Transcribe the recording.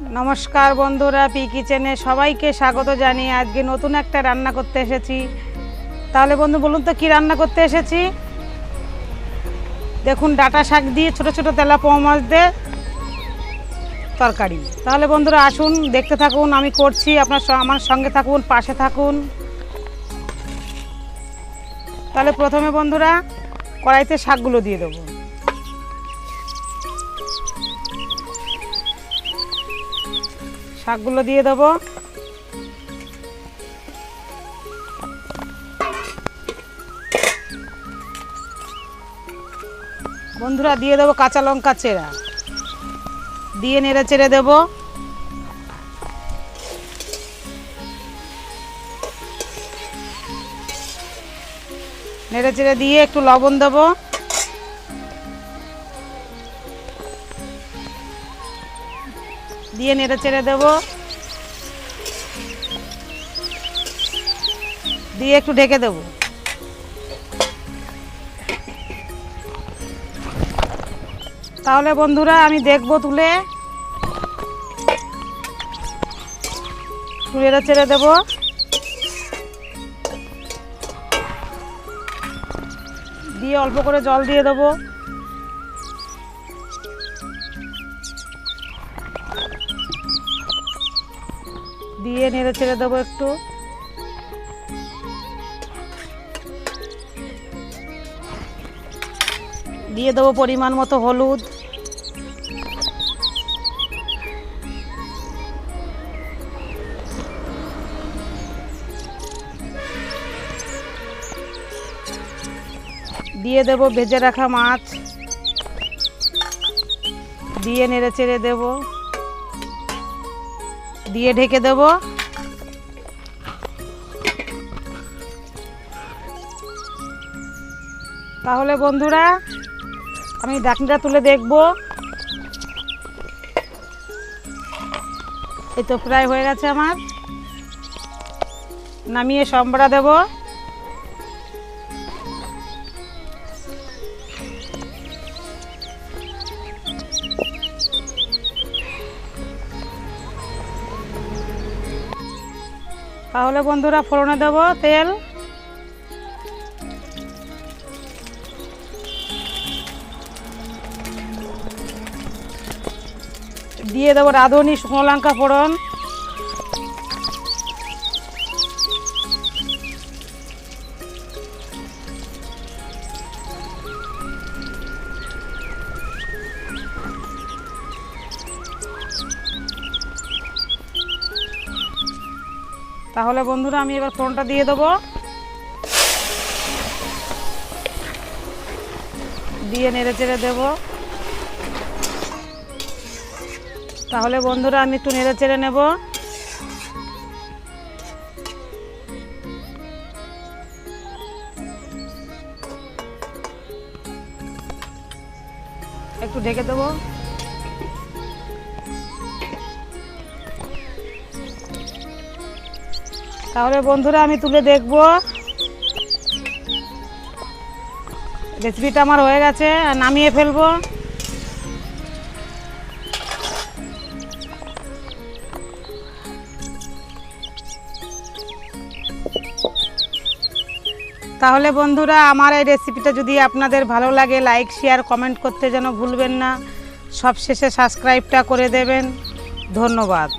নমস্কার বন্ধুরা পি কিচেনে সবাইকে স্বাগত জানিয়ে আজকে নতুন একটা রান্না করতে এসেছি। তাহলে বন্ধু, বলুন তো কি রান্না করতে এসেছি? দেখুন, ডাটা শাক দিয়ে ছোট ছোট তেলা পোয়া মাছ দিয়ে তরকারি। তাহলে বন্ধুরা, আসুন, দেখতে থাকুন, আমি করছি, আপনার আমার সঙ্গে থাকুন, পাশে থাকুন। তাহলে প্রথমে বন্ধুরা, কড়াইতে শাকগুলো দিয়ে দেবো। শাকগুলো দিয়ে দেবো। বন্ধুরা, দিয়ে দেবো কাঁচা লঙ্কা চেরা। দিয়ে নেড়ে চেড়ে দেবো। নেড়ে চেড়ে দিয়ে একটু লবণ দেবো। দিয়ে নেড়ে চেড়ে দেবো। দিয়ে একটু ঢেকে দেবো। তাহলে বন্ধুরা আমি দেখব তুলে। নেড়ে চেড়ে দেবো। দিয়ে অল্প করে জল দিয়ে দেবো। দিয়ে নেড়ে ছেড়ে দেবো একটু। দিয়ে দেবো পরিমাণ মতো হলুদ। দিয়ে দেবো ভেজে রাখা মাছ। দিয়ে নেড়ে চেড়ে দেবো। দিয়ে ঢেকে দেবো। তাহলে বন্ধুরা, আমি ডাকনিটা তুলে দেখব। এই তো প্রায় হয়ে গেছে আমার। নামিয়ে সম্বরা দেব। তাহলে বন্ধুরা ফোড়নে দেব তেল। দিয়ে দেবো রাঁধুনি শুকনো লঙ্কা ফোড়ন। তাহলে বন্ধুরা আমি এবার ফোনটা দিয়ে দেবো। দিয়ে নেড়ে চেড়ে দেবো। তাহলে বন্ধুরা আমি একটু নেড়ে চেড়ে নেব। একটু ঢেকে দেবো। তাহলে বন্ধুরা আমি তুলে দেখব। রেসিপিটা আমার হয়ে গেছে, আর নামিয়ে ফেলব। তাহলে বন্ধুরা, আমার এই রেসিপিটা যদি আপনাদের ভালো লাগে লাইক শেয়ার কমেন্ট করতে যেন ভুলবেন না। সবশেষে সাবস্ক্রাইবটা করে দেবেন। ধন্যবাদ।